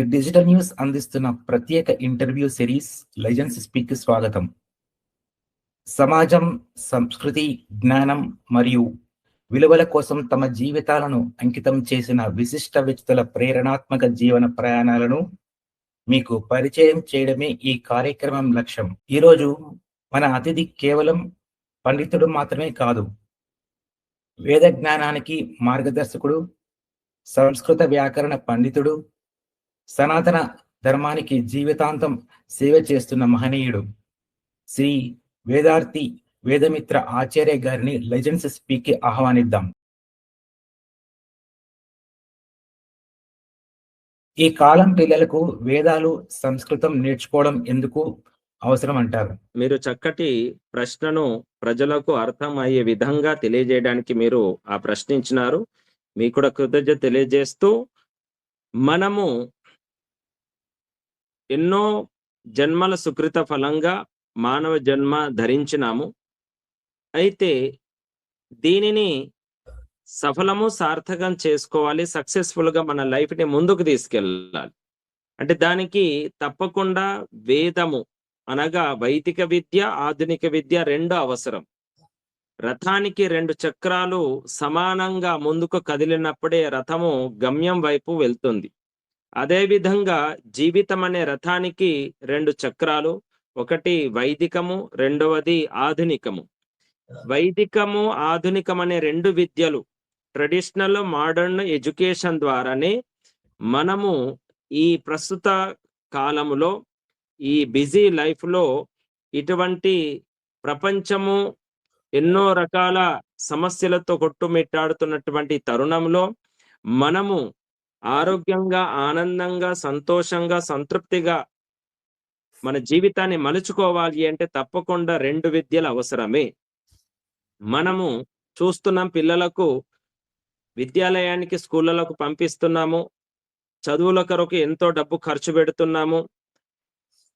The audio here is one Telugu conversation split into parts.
ది డిజిటల్ న్యూస్ అందిస్తున్న ప్రత్యేక ఇంటర్వ్యూ సిరీస్ లెజెండ్స్ స్పీక్ స్వాగతం. సమాజం సంస్కృతి జ్ఞానం మరియు విలువల కోసం తమ జీవితాలను అంకితం చేసిన విశిష్ట వ్యక్తుల ప్రేరణాత్మక జీవన ప్రయాణాలను మీకు పరిచయం చేయడమే ఈ కార్యక్రమం లక్ష్యం. ఈరోజు మన అతిథి కేవలం పండితుడు మాత్రమే కాదు వేద జ్ఞానానికి మార్గదర్శకుడు సంస్కృత వ్యాకరణ పండితుడు సనాతన ధర్మానికి జీవితాంతం సేవ చేస్తున్న మహనీయుడు శ్రీ వేదార్థి వేదమిత్ర ఆచార్య గారిని లెజెండ్స్ స్పీక్ ఆహ్వానిద్దాం. ఈ కాలం పిల్లలకు వేదాలు సంస్కృతం నేర్చుకోవడం ఎందుకు అవసరం అంటారు? మీరు చక్కటి ప్రశ్నను ప్రజలకు అర్థం అయ్యే విధంగా తెలియజేయడానికి మీరు ఆ ప్రశ్నించినారు. మీ కూడా కృతజ్ఞత తెలియజేస్తూ మనము ఎన్నో జన్మల సుకృత ఫలంగా మానవ జన్మ ధరించినాము. అయితే దీనిని సఫలము సార్థకం చేసుకోవాలి సక్సెస్ఫుల్గా మన లైఫ్ని ముందుకు తీసుకెళ్ళాలి. అంటే దానికి తప్పకుండా వేదము అనగా వైదిక విద్య ఆధునిక విద్య రెండు అవసరం. రథానికి రెండు చక్రాలు సమానంగా ముందుకు కదిలినప్పుడే రథము గమ్యం వైపు వెళ్తుంది. అదే విధంగా జీవితం అనే రథానికి రెండు చక్రాలు ఒకటి వైదికము రెండవది ఆధునికము. వైదికము ఆధునికం అనే రెండు విద్యలు ట్రెడిషనల్ మోడర్న్ ఎడ్యుకేషన్ ద్వారానే మనము ఈ ప్రస్తుత కాలములో ఈ బిజీ లైఫ్లో ఇటువంటి ప్రపంచము ఎన్నో రకాల సమస్యలతో కొట్టుమిట్టాడుతున్నటువంటి తరుణంలో మనము ఆరోగ్యంగా ఆనందంగా సంతోషంగా సంతృప్తిగా మన జీవితాన్ని మలుచుకోవాలి అంటే తప్పకుండా రెండు విద్యలు అవసరమే. మనము చూస్తున్నాం పిల్లలకు విద్యాలయానికి స్కూళ్ళలకు పంపిస్తున్నాము. చదువుల కొరకు ఎంతో డబ్బు ఖర్చు పెడుతున్నాము.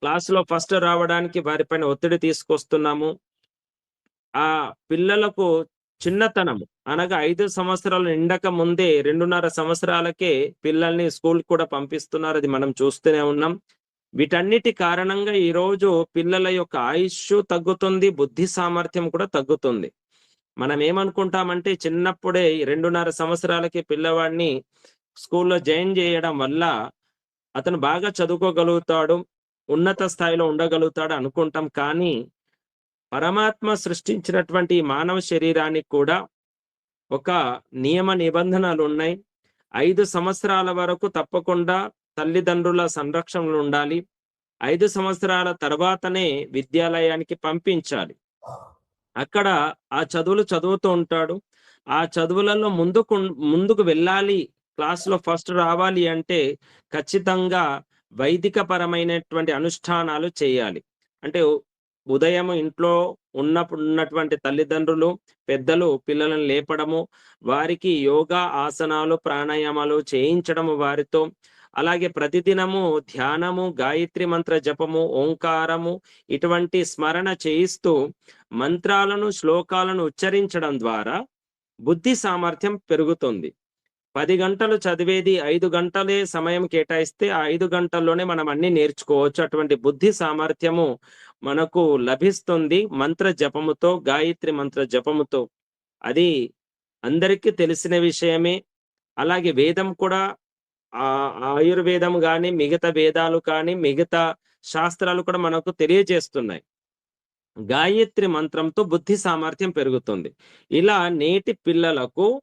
క్లాసులో ఫస్ట్ రావడానికి వారిపైన ఒత్తిడి తీసుకొస్తున్నాము. ఆ పిల్లలకు చిన్నతనము. అనగా ఐదు సంవత్సరాలు నిండక ముందే రెండున్నర సంవత్సరాలకే పిల్లల్ని స్కూల్ కూడా పంపిస్తున్నారు. అది మనం చూస్తూనే ఉన్నాం. వీటన్నిటి కారణంగా ఈ రోజు పిల్లల యొక్క ఆయుష్ తగ్గుతుంది బుద్ధి సామర్థ్యం కూడా తగ్గుతుంది. మనం ఏమనుకుంటామంటే చిన్నప్పుడే రెండున్నర సంవత్సరాలకి పిల్లవాడిని స్కూల్లో జాయిన్ చేయడం వల్ల అతను బాగా చదువుకోగలుగుతాడు ఉన్నత స్థాయిలో ఉండగలుగుతాడు అనుకుంటాం. కానీ పరమాత్మ సృష్టించినటువంటి మానవ శరీరానికి కూడా ఒక నియమ నిబంధనలు ఉన్నాయి. ఐదు సంవత్సరాల వరకు తప్పకుండా తల్లిదండ్రుల సంరక్షణలు ఉండాలి. ఐదు సంవత్సరాల తర్వాతనే విద్యాలయానికి పంపించాలి. అక్కడ ఆ చదువులు చదువుతూ ఉంటాడు. ఆ చదువులలో ముందుకు ముందుకు వెళ్ళాలి. క్లాసులో ఫస్ట్ రావాలి అంటే ఖచ్చితంగా వైదిక పరమైనటువంటి అనుష్ఠానాలు చేయాలి. అంటే ఉదయం ఇంట్లో ఉన్నప్పుడు ఉన్నటువంటి తల్లిదండ్రులు పెద్దలు పిల్లలను లేపడము వారికి యోగా ఆసనాలు ప్రాణాయామాలు చేయించడము వారితో అలాగే ప్రతిదినము ధ్యానము గాయత్రి మంత్ర జపము ఓంకారము ఇటువంటి స్మరణ చేయిస్తూ మంత్రాలను శ్లోకాలను ఉచ్చరించడం ద్వారా బుద్ధి సామర్థ్యం పెరుగుతుంది. పది గంటలు చదివేది ఐదు గంటలే సమయం కేటాయిస్తే ఆ ఐదు గంటల్లోనే మనం అన్ని నేర్చుకోవచ్చు. అటువంటి బుద్ధి సామర్థ్యము మనకు లభిస్తుంది మంత్ర జపముతో గాయత్రి మంత్ర జపముతో. అది అందరికీ తెలిసిన విషయమే. అలాగే వేదం కూడా ఆ ఆయుర్వేదం కానీ మిగతా వేదాలు కానీ మిగతా శాస్త్రాలు కూడా మనకు తెలియజేస్తున్నాయి. గాయత్రి మంత్రంతో బుద్ధి సామర్థ్యం పెరుగుతుంది. ఇలా నేటి పిల్లలకు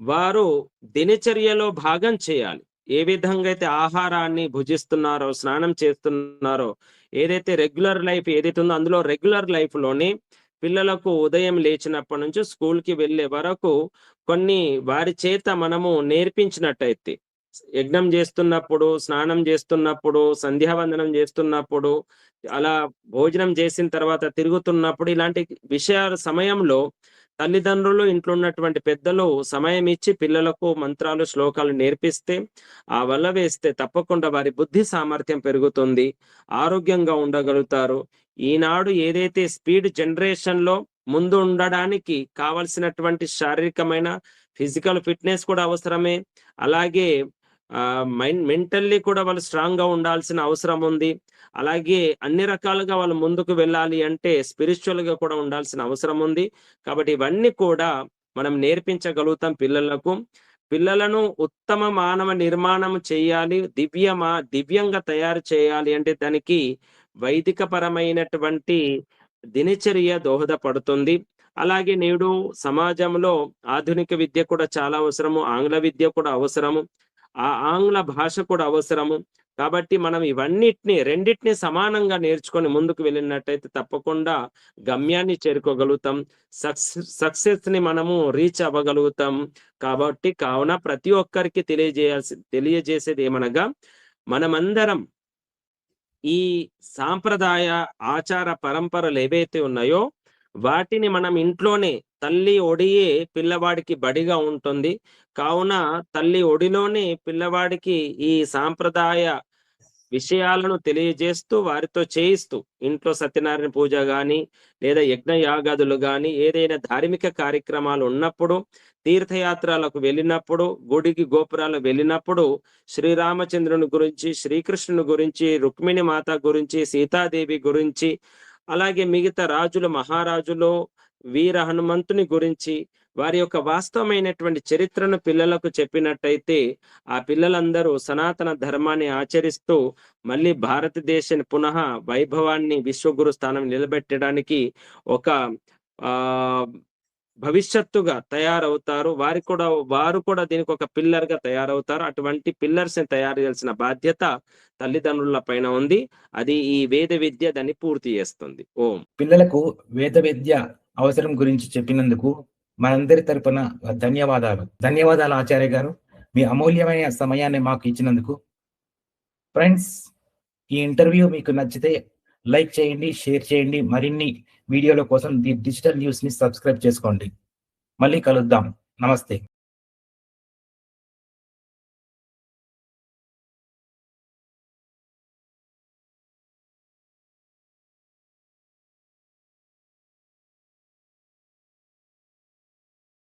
వారు దినచర్యలో భాగం చేయాలి. ఏ విధంగా అయితే ఆహారాన్ని భుజిస్తున్నారో స్నానం చేస్తున్నారో ఏదైతే రెగ్యులర్ లైఫ్ ఏదైతే ఉందో అందులో రెగ్యులర్ లైఫ్లోని పిల్లలకు ఉదయం లేచినప్పటి నుంచి స్కూల్కి వెళ్ళే వరకు కొన్ని వారి చేత మనము నేర్పించినట్టయితే యజ్ఞం చేస్తున్నప్పుడు స్నానం చేస్తున్నప్పుడు సంధ్యావందనం చేస్తున్నప్పుడు అలా భోజనం చేసిన తర్వాత తిరుగుతున్నప్పుడు ఇలాంటి విషయాల సమయంలో తల్లిదండ్రులు ఇంట్లో ఉన్నటువంటి పెద్దలు సమయం ఇచ్చి పిల్లలకు మంత్రాలు శ్లోకాలు నేర్పిస్తే ఆ వల్ల వేస్తే తప్పకుండా వారి బుద్ధి సామర్థ్యం పెరుగుతుంది ఆరోగ్యంగా ఉండగలుగుతారు. ఈనాడు ఏదైతే స్పీడ్ జనరేషన్లో ముందు ఉండడానికి కావలసినటువంటి శారీరకమైన ఫిజికల్ ఫిట్నెస్ కూడా అవసరమే. అలాగే మైండ్ మెంటల్లీ కూడా వాళ్ళు స్ట్రాంగ్‌గా ఉండాల్సిన అవసరం ఉంది. అలాగే అన్ని రకాలుగా వాళ్ళు ముందుకు వెళ్ళాలి అంటే స్పిరిచువల్గా కూడా ఉండాల్సిన అవసరం ఉంది. కాబట్టి ఇవన్నీ కూడా మనం నేర్పించగలుగుతాం పిల్లలకు. పిల్లలను ఉత్తమ మానవ నిర్మాణం చేయాలి. దివ్యమా దివ్యంగా తయారు చేయాలి అంటే దానికి వైదిక పరమైనటువంటి దినచర్య దోహదపడుతుంది. అలాగే నేడు సమాజంలో ఆధునిక విద్య కూడా చాలా అవసరము. ఆంగ్ల విద్య కూడా అవసరము. ఆ ఆంగ్ల భాష కూడా అవసరము. కాబట్టి మనం ఇవన్నిటిని రెండింటిని సమానంగా నేర్చుకొని ముందుకు వెళ్ళినట్టయితే తప్పకుండా గమ్యాన్ని చేరుకోగలుగుతాం. సక్సెస్ సక్సెస్‌ని మనము రీచ్ అవ్వగలుగుతాం. కాబట్టి కావున ప్రతి ఒక్కరికి తెలియజేయాల్సి తెలియజేసేది ఏమనగా మనమందరం ఈ సాంప్రదాయ ఆచార పరంపరలు ఏవైతే ఉన్నాయో వాటిని మనం ఇంట్లోనే తల్లి ఒడియే పిల్లవాడికి బడిగా ఉంటుంది. కావున తల్లి ఒడిలోనే పిల్లవాడికి ఈ సాంప్రదాయ విషయాలను తెలియజేస్తూ వారితో చేయిస్తూ ఇంట్లో సత్యనారాయణ పూజ గాని, లేదా యజ్ఞ యాగాదులు గాని, ఏదైనా ధార్మిక కార్యక్రమాలు ఉన్నప్పుడు, తీర్థయాత్రలకు వెళ్ళినప్పుడు, గుడికి గోపురాలు వెళ్ళినప్పుడు శ్రీరామచంద్రుని గురించి, శ్రీకృష్ణుని గురించి, రుక్మిణి మాత గురించి, సీతాదేవి గురించి, అలాగే మిగతా రాజులు, మహారాజులు, వీర హనుమంతుని గురించి వారి యొక్క వాస్తవమైనటువంటి చరిత్రను పిల్లలకు చెప్పినట్టయితే ఆ పిల్లలందరూ సనాతన ధర్మాన్ని ఆచరిస్తూ మళ్ళీ భారతదేశాన్ని పునః వైభవాన్ని విశ్వగురు స్థానం నిలబెట్టడానికి ఒక ఆ భవిష్యత్తుగా తయారవుతారు. వారి కూడా వారు కూడా దీనికి ఒక పిల్లర్‌గా తయారవుతారు. అటువంటి పిల్లర్స్‌ని తయారు చేయాల్సిన బాధ్యత తల్లిదండ్రుల పైన ఉంది. అది ఈ వేద విద్య దాన్ని పూర్తి చేస్తుంది. ఓం. పిల్లలకు వేద విద్య అవసరం గురించి చెప్పినందుకు మనందరి తరపున ధన్యవాదాలు. ధన్యవాదాలు ఆచార్య గారు. మీ అమూల్యమైన సమయాన్ని మాకు ఇచ్చినందుకు. ఫ్రెండ్స్ ఈ ఇంటర్వ్యూ మీకు నచ్చితే లైక్ చేయండి, షేర్ చేయండి. మరిన్ని వీడియోల కోసం ది డిజిటల్ న్యూస్‌ని సబ్స్క్రైబ్ చేసుకోండి. మళ్ళీ కలుద్దాం. నమస్తే.